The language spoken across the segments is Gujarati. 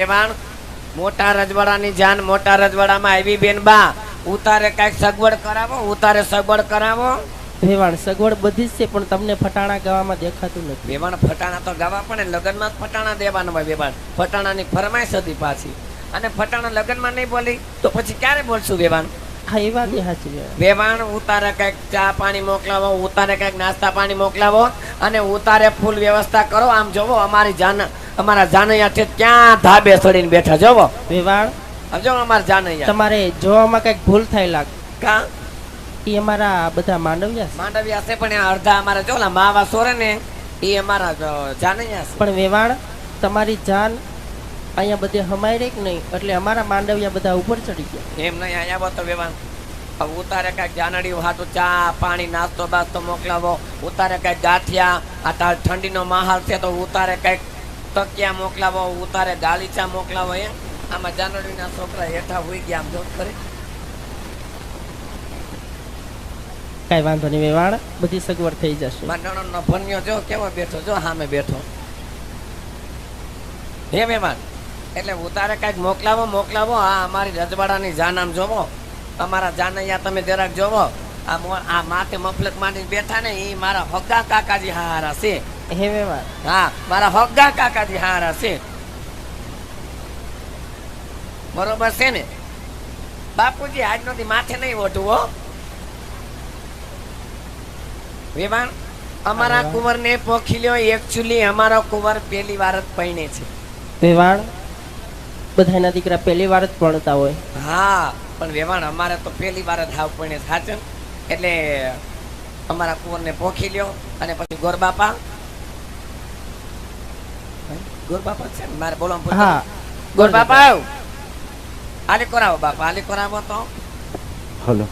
વેવાણ મોટા રજવાડાની જાન મોટા રજવાડામાં આવી બેન બા. ઉતારે કંઈક સગવડ કરાવો ઉતારે સગવડ કરાવો. રેવાણ સગવડ બધી જ છે પણ તમને ફટાણા ગાવામાં દેખાતું નથી. રેવાણ ફટાણા તો ગાવા પડે લગ્નમાં ફટાણા દેવાના હોય વેવાણ ફટાણાની ફરમાઈશ હતી પાછી. અને ફટાણા લગ્નમાં નહીં બોલી તો પછી ક્યારે બોલશું વેવાણ હા એ વાત સાચી વેવાણ ઉતારે કંઈક ચા પાણી મોકલાવો ઉતારે કંઈક નાસ્તા પાણી મોકલાવો અને ઉતારે ફૂલ વ્યવસ્થા કરો. આમ જોવો અમારી જાન અમારા જાનૈયા છે ક્યાં ધાબે ચડીને બેઠા જોવો આમ જો અમારા જાનૈયા. તમારે જોવામાં કંઈક ભૂલ થાય લાગ? કા? એ અમારા બધા માંડવ્યા માંડવ્યા છે પણ અડધા અમારા જો માવા સોરે ને એ અમારા જાનૈયા છે. પણ વેવાણ તમારી જાન અહીંયા બધે હમાય રે કે નહીં? એટલે અમારા માંડવ્યા બધા ઉપર ચડી ગયા. એમ નહીં અહીંયા તો વેવાણ હવે ઉતારે કંઈક જાનડીયું હાથું ચા પાણી નાસ્તો બાસ્તો મોકલાવો. ઉતારે કંઈક ગાંઠિયા આ તાર ઠંડીનો માહોલ છે તો ઉતારે કંઈક તકિયા મોકલાવો ઉતારે ગાલીચા મોકલાવો એમ. આમાં જાનડીના છોકરા હેઠા હોઈ ગયા આમ જો કરે. કઈ વાંધો નહીં વેવાણ બધી સગવડ થઈ જશે. માંડણનો ભન્યો જો કેવો બેઠો જો સામે બેઠો. હે મહેમાન એટલે ઉતારે કંઈક મોકલાવો મોકલાવો આ અમારી રજવાડાની જાન આમ જોવો. અમારા જાનૈયા તમે જરાક જોવો. આ આ માથે મફલક માંડીને બેઠા ને એ મારા હગ્ગા કાકાજી હારા છે. હે વેવાણ હા મારા હગ્ગા કાકાજી હારા છે. બરોબર છે ને? બાપુજી આજનો દી માથે નહીં ઓઢવું હો. વેવાણ અમારા કુંવરને પોખીલ્યો એકચ્યુઅલી અમારો કુંવર પહેલી વાર જ પૈણે છે. વેવાણ બધાના દીકરા પહેલી વાર જ ભણતા હોય. હા પણ વેવાણ અમારે તો પહેલી વાર જ હાવ પૈણે સાચે એટલે અમારા કુંવરને પોખી લ્યો અને પછી ગોરબાપા ગોરબાપા છે મારે બોલવા હા. ગોરબાપા આવ. આલી કરાવો બાપા આલી કરાવો તો. હલો.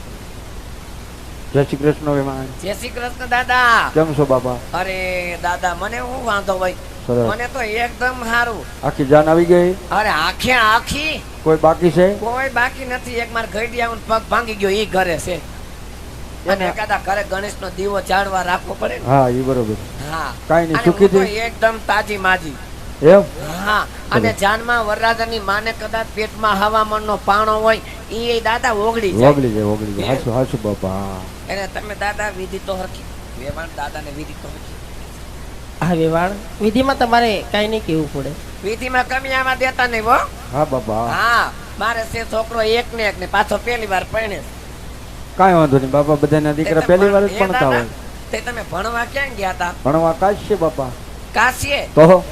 જય શ્રી કૃષ્ણ વિમાન. જય શ્રી કૃષ્ણ દાદા. કેમ છો બાપા? અરે દાદા મને હું વાંધો ભાઈ મને તો એકદમ સારું આખી જાન આવી ગઈ? અરે આખે આખી? કોઈ બાકી છે? કોઈ બાકી નથી. એક માર ઘડી પગ ભાંગી ગયો ઈ ઘરે છે. અને કદાચ ઘરે ગણેશ નો દીવો જાળવા રાખવો પડે હા એ બરોબર. હા. કઈ નહીં સુખી એકદમ તાજી માજી. એમ? હા અને જાનમાં વરરાજાની માને કદાચ પેટમાં હવામાનનો પાણો હોય એ દાદા ઓગળી જાય. ઓગળી જાય ઓગળી જાય. હાસુ હાસુ બાપા એને તમે દાદા વિધિ તો હરખી. વેવાણ દાદાને વિધિ તો હરખી. હા વેવાણ. વિધિમાં તમારે કાંઈ નહીં કેવું પડે. વિધિમાં કમિયામાં દેતા નહીં હો. હા બાપા હા. મારે છે છોકરો એક ને એક ને પાછો પહેલી વાર પરણે કાઈ વાંધો નહીં બાપા બધાના દીકરા પહેલી વાર જ ભણતા હોય. તે તમે ભણવા ક્યાં ગયા હતા ભણવા કાશ બાપા? કાશીએ તો હં,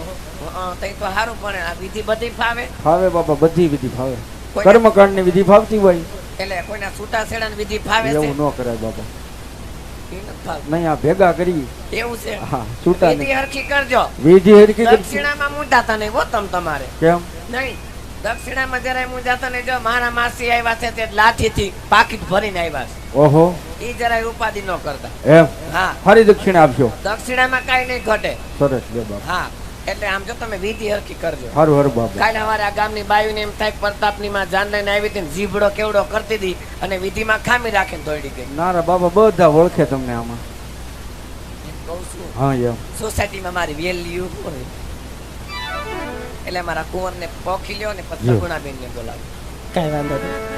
તઈ તો સારું પણ આ વિધિ બધી ફાવે. ફાવે બાપા બધી વિધિ ફાવે. કર્મકાંડની વિધિ ફાવતી હોય. એટલે કોઈના છૂટા છેડાની વિધિ ફાવે છે? એવું ન કરાય બાપા. નહીં આ ભેગા કરી એવું છે? હા છૂટા વિધિ હરખી કરજો. વિધિ હરખી. દક્ષિણામાં મુંજાતા નહીં હો તમ તમારે. કેમ? નહીં. દક્ષિણામાં જરાય હું જાતો ને જો મારા માસી આવ્યા છે તે લાઠીથી પાકીટ ભરીને આવ્યા છે. ઓહો. ઈ જરાય ઉપાધિ ન કરતા. એમ? હા. ફરી દક્ષિણા આપજો દક્ષિણામાં કાંઈ નહીં ઘટે. સરસ લે બાપ. હા. એટલે આમ જો તમે વિધિ હરખી કરજો. હારું હારું બાપા. કાલે અમારે આ ગામની બાયુને એમ થાય પ્રતાપ પ્રતાપની માં જાન લઈને આવી હતી જીભડો કેવડો કરતી હતી અને વિધિમાં ખામી રાખીને દોડી ગઈ. ના રે બાબા બધા ઓળખે તમને આમાં. કહું છું. હા એમ. સોસાયટીમાં મારી વેલ્યુ હોય. એટલે મારા કુંવરને પોખી લ્યો ને પત્ર ગુણાબેન સગુણાબેનને બોલાવો. કાંઈ વાંધો નહીં.